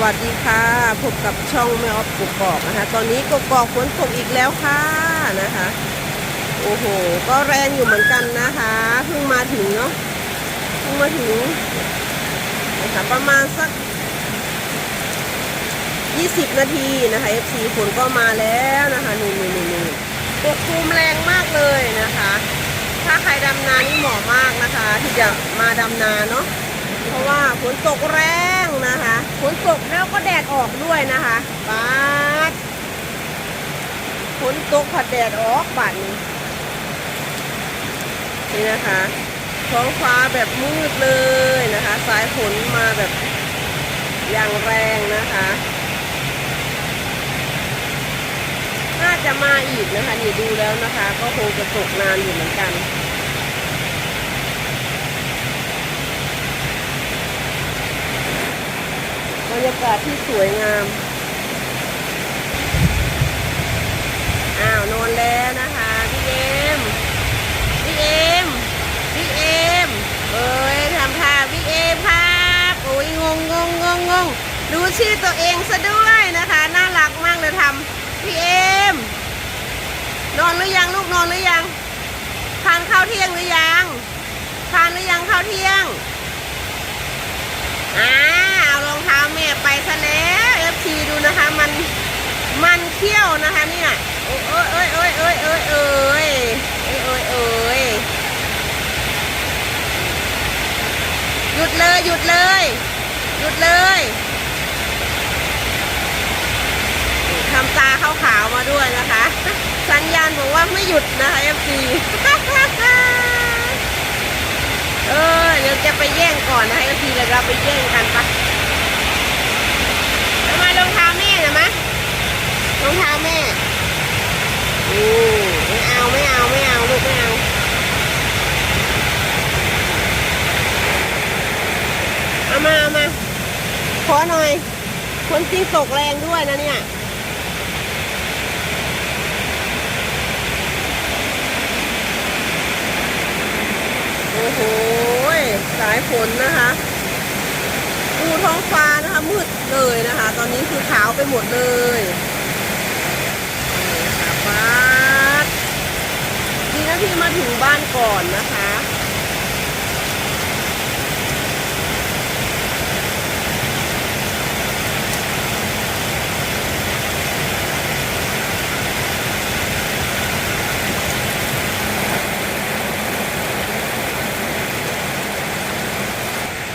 วัสดีค่ะ พบกับช่องแม่ออฟกกอกนะคะ ตอนนี้กกอกฝนตกอีกแล้วค่ะนะคะ โอ้โห ก็แรงอยู่เหมือนกันนะคะ เพิ่งมาถึงเนาะ เพิ่งมาถึงนะคะประมาณสัก 20 นาทีนะคะ FC ฝนก็มาแล้วนะคะนี่นี่นี่นี่ปกคลุมแรงมากเลยนะคะ ถ้าใครดำนานี่เหมาะมากนะคะ ที่จะมาดำนาเนาะ เพราะว่าฝนตกแรง นะคะฝนตกแล้วก็แดดออกด้วยนะคะบาดฝนตกผัดแดดออกบาดนี้นี่นะคะท้องฟ้าแบบมืดเลยนะคะ สายฝนมาแบบอย่างแรงนะคะ น่าจะมาอีกนะคะนี่ดูแล้วนะคะ ก็คงจะตกนานอยู่เหมือนกัน บรรยากาศที่สวยงาม อ้าวนอนแล้วนะคะพี่เอมพี่เอมพี่เอมเฮ้ยทำท่าพี่เอมครับโอ้ยงงงงงงงดูชื่อตัวเองซะด้วยนะคะ น่ารักมากเลยทำพี่เอมนอนหรือยังลูกนอนหรือยังทานข้าวเที่ยงหรือยังทานหรือยังข้าวเที่ยง มันมันเขี้ยวนะคะเนี่ยโอ้ยเอ้ยเอ้ยเอ้ยเอ้ยเอ้ยเอ้ยเอ้ยเอ้ยเอ้ยหยุดเลยหยุดเลยหยุดเลยทำตาขาวๆมาด้วยนะคะ สัญญาณบอกว่าไม่หยุดนะคะเอฟซีเออเดี๋ยวจะไปแย่งก่อนนะให้ทีเลยเราไปแย่งกันปะมารองเท้า แม่นะรองเท้าแม่โอ้ไม่เอา ไม่เอา ไม่เอา ลูกไม่เอา เอามาเอามาขอหน่อยคนจริงตกแรงด้วยนะเนี่ยโอ้โห สายฝนนะคะ ดูท้องฟ้านะคะ มืด เลยนะคะ ตอนนี้คือขาวไปหมดเลยนี่ค่ะฟ้าดดีนะที่มาถึงบ้านก่อนนะคะ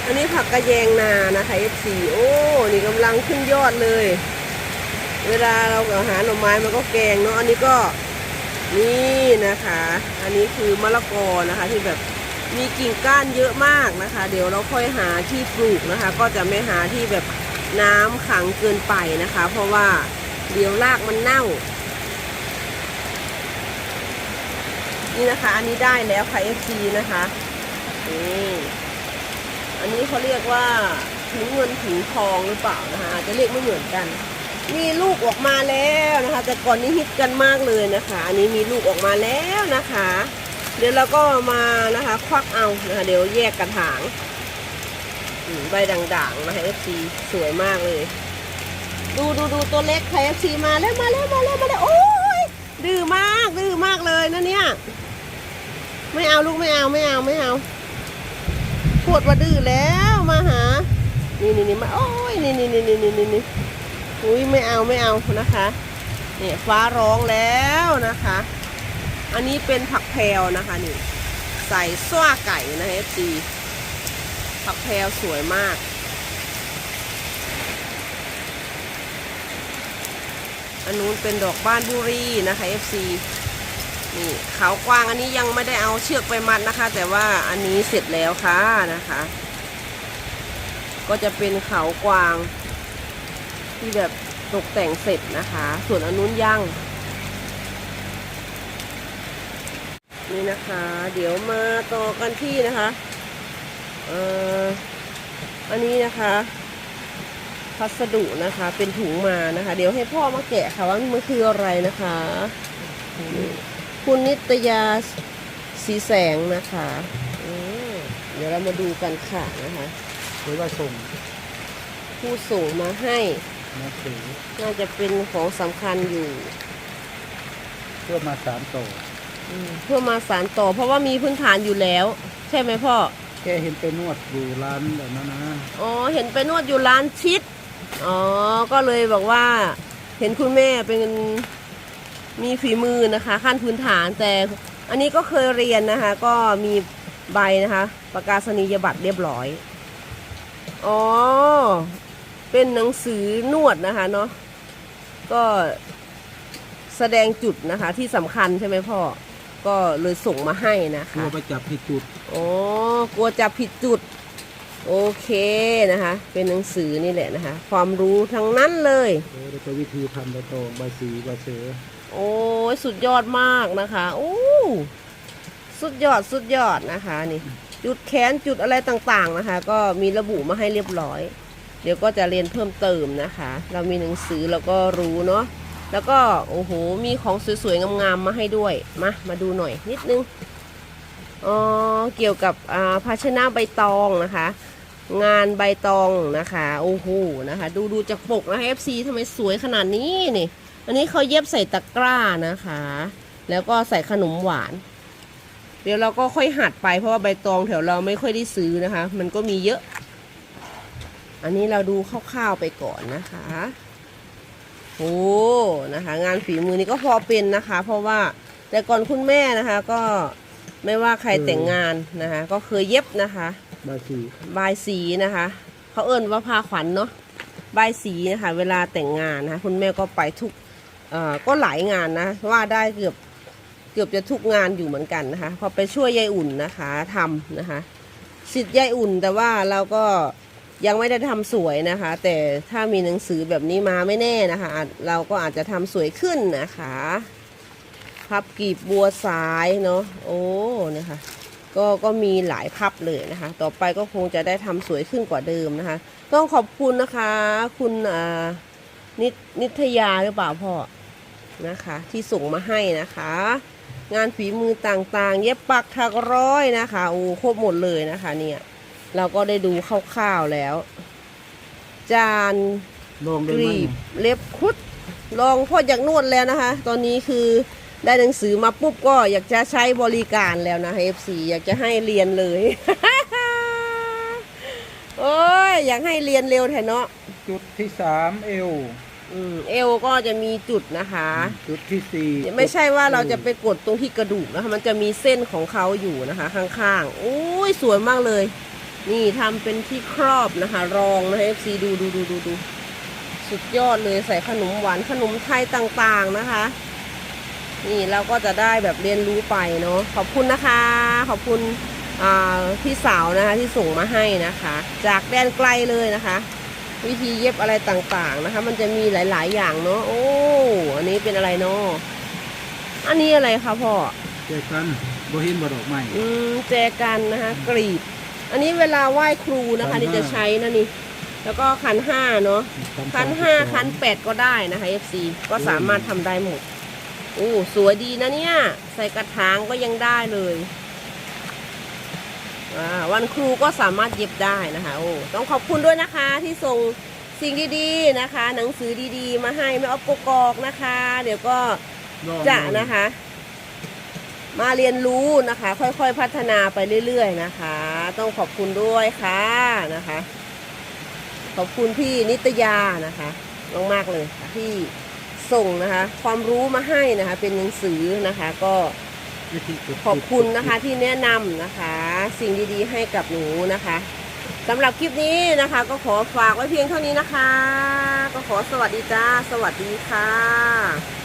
อันนี้ผักกระแยงนานะคะ F4 โอ้ นี่กำลังขึ้นยอดเลย เวลาเราหาหน่อไม้มันก็แกงเนาะ อันนี้ก็นี่นะคะ อันนี้คือมะละกอนะคะที่แบบมีกิ่งก้านเยอะมากนะคะ เดี๋ยวเราค่อยหาที่ปลูกนะคะ ก็จะไม่หาที่แบบน้ำขังเกินไปนะคะ เพราะว่าเดี๋ยวรากมันเน่า นี่นะคะ อันนี้ได้แล้วค่ะ FC นะคะนี่ อันนี้เขาเรียกว่าถุงเงินถุงทองหรือเปล่านะคะจะเรียกไม่เหมือนกัน มีลูกออกมาแล้วนะคะ แต่ก่อนนี้ฮิตกันมากเลยนะคะ อันนี้มีลูกออกมาแล้วนะคะ เดี๋ยวเราก็มานะคะ ควักเอานะคะเดี๋ยวแยกกระถางใบด่างๆนะคะ FC สวยมากเลย ดูดูดูตัวเล็กค่ะ FC มาแล้วมาแล้วมาแล้วมาแล้วโอ้ยดื้อมากดื้อมากเลยนะเนี่ยไม่เอาลูกไม่เอาไม่เอาไม่เอา พูดว่าดื้อแล้วมาหา นี่นี่นี่มา โอ้ย นี่นี่นี่นี่นี่นี่นี่อุ้ยไม่เอาไม่เอานะคะ เนี่ยฟ้าร้องแล้วนะคะ อันนี้เป็นผักแพรวนะคะนี่ ใส่ส้วไก่นะเอฟซีผักแพรวสวยมาก อันนู้นเป็นดอกบ้านบุรีนะคะ FC นี่เขากวางอันนี้ยังไม่ได้เอาเชือกไปมัดนะคะ แต่ว่าอันนี้เสร็จแล้วค่ะนะคะ ก็จะเป็นเขากวาง ที่แบบตกแต่งเสร็จนะคะ ส่วนอันนู้นยังนี่นะคะ เดี๋ยวมาต่อกันที่นะคะเอ่ออันนี้นะคะพัสดุนะคะ เป็นถุงมานะคะ เดี๋ยวให้พ่อมาแกะค่ะว่ามันคืออะไรนะคะนี่ คุณนิตยาสีแสงนะคะอืมเดี๋ยวเรามาดูกันค่ะนะคะหรือว่าส่งผู้ส่งมาให้หนังสือน่าจะเป็นของสำคัญอยู่ เพื่อมาสามโตอืมเพื่อมาสานต่อ เพราะว่ามีพื้นฐานอยู่แล้ว ใช่ไหมพ่อ แกเห็นไปนวดอยู่ร้านแบบนั้นนะอ๋อ เห็นไปนวดอยู่ร้านชิด อ๋อ ก็เลยบอกว่า เห็นคุณแม่เป็น มีฝีมือนะคะ ขั้นพื้นฐานแต่อันนี้ก็เคยเรียนนะคะ ก็มีใบนะคะประกาศนียบัตรเรียบร้อย อ๋อ เป็นหนังสือนวดนะคะเนาะก็แสดงจุดนะคะที่สำคัญใช่ไหมพ่อ ก็เลยส่งมาให้นะกลัคะวไปจับผิดจุดอ๋อกลัวจะผิดจุด โอเคนะคะ เป็นหนังสือนี่แหละนะคะ ความรู้ทั้งนั้นเลย เออแล้วก็วิธีทำใบตองใบสีใบเสือ โอ้ยสุดยอดมากนะคะโอ้สุดยอดสุดยอดนะคะนี่จุดแขนจุดอะไรต่างๆนะคะ ก็มีระบุมาให้เรียบร้อย เดี๋ยวก็จะเรียนเพิ่มเติมนะคะ เรามีหนังสือแล้วก็รู้เนาะแล้วก็โอ้โหมีของสวยๆงามๆมาให้ด้วยมามาดูหน่อยนิดนึงอ๋อเกี่ยวกับอ่าภาชนะใบตองนะคะ งานใบตองนะคะโอ้โหนะคะ ดูดูจากปกนะคะ FC ทำไมสวยขนาดนี้นี่ อันนี้เขาเย็บใส่ตะกร้านะคะ แล้วก็ใส่ขนมหวาน เดี๋ยวเราก็ค่อยหัดไปเพราะว่าใบตองแถวเราไม่ค่อยได้ซื้อนะคะ มันก็มีเยอะ อันนี้เราดูคร่าวๆไปก่อนนะคะโอ้นะคะ งานฝีมือนี้ก็พอเป็นนะคะ เพราะว่าแต่ก่อนคุณแม่นะคะก็ไม่ว่าใครแต่งงานนะคะ ก็เคยเย็บนะคะใบสีบายสีนะคะเขาเอิ้นว่าพาขวัญเนาะบายสีนะคะ เวลาแต่งงานนะคะ คุณแม่ก็ไปทุกเอ่อ ก็หลายงานนะว่าได้เกือบเกือบจะทุกงานอยู่เหมือนกันนะคะ พอไปช่วยยายอุ่นนะคะทำนะคะสิทธิ์ยายอุ่นแต่ว่าเราก็ยังไม่ได้ทำสวยนะคะ แต่ถ้ามีหนังสือแบบนี้มาไม่แน่นะคะ เราก็อาจจะทำสวยขึ้นนะคะพับกีบบัวสายเนาะโอ้เนี่ยค่ะก็ก็มีหลายพับเลยนะคะ ต่อไปก็คงจะได้ทำสวยขึ้นกว่าเดิมนะคะ ต้องขอบคุณนะคะ คุณนินิทยาหรือเปล่าพ่อ นะคะที่ส่งมาให้นะคะ งานฝีมือต่างๆ เย็บปักถักร้อยนะคะโอ้ครบหมดเลยนะคะเนี่ยเราก็ได้ดูคร่าวๆแล้ว จานลองกได้ไหมรีบเล็บคุดลองพ่ออยากนวดแล้วนะคะ ตอนนี้คือได้หนังสือมาปุ๊บก็อยากจะใช้บริการแล้วนะ FC อยากจะให้เรียนเลย โอ้ยอยากให้เรียนเร็วแทนเนาะจุดที่สามเอว อืมเอวก็จะมีจุดนะคะ จุดที่สี่ไม่ใช่ว่าเราจะไปกดตรงที่กระดูกนะคะ มันจะมีเส้นของเขาอยู่นะคะ ข้างๆโอ้ยสวยมากเลย นี่ทำเป็นที่ครอบนะคะ รองนะคะ FC ดูดูดูดูดูสุดยอดเลยใส่ขนมหวานขนมไทยต่างๆนะคะ นี่เราก็จะได้แบบเรียนรู้ไปเนาะขอบคุณนะคะ ขอบคุณอ่าพี่สาวนะคะที่ส่งมาให้นะคะ จากแดนไกลเลยนะคะ วิธีเย็บอะไรต่างๆนะคะ มันจะมีหลาย ๆ อย่างเนาะโอ้อันนี้เป็นอะไรเนาะอันนี้อะไรคะพ่อเจอกันโบเห็นบดอกไม้อืมแจกันนะคะกรีบ อันนี้เวลาไหว้ครูนะคะขันห้าที่จะใช้นะนี่ แล้วก็ขันห้าเนาะคันห้าคันแปดก็ได้นะคะ FC ก็สามารถทำได้หมดโอ้สวยดีนะเนี่ย ใส่กระถางก็ยังได้เลยอ่า วันครูก็สามารถเย็บได้นะคะโอ้ต้องขอบคุณด้วยนะคะที่ส่งสิ่งดีๆนะคะ หนังสือดีๆ มาให้แม่ออฟกกอกนะคะ เดี๋ยวก็จะนะคะ มาเรียนรู้นะคะ ค่อยๆพัฒนาไปเรื่อยๆนะคะ ต้องขอบคุณด้วยค่ะนะคะ ขอบคุณพี่นิตยานะคะมากๆเลยที่ส่งนะคะ ความรู้มาให้นะคะ เป็นหนังสือนะคะก็ ขอบคุณนะคะที่แนะนำนะคะ สิ่งดีๆให้กับหนูนะคะสำหรับคลิปนี้นะคะ ก็ขอฝากไว้เพียงเท่านี้นะคะ ก็ขอสวัสดีจ้า สวัสดีค่ะ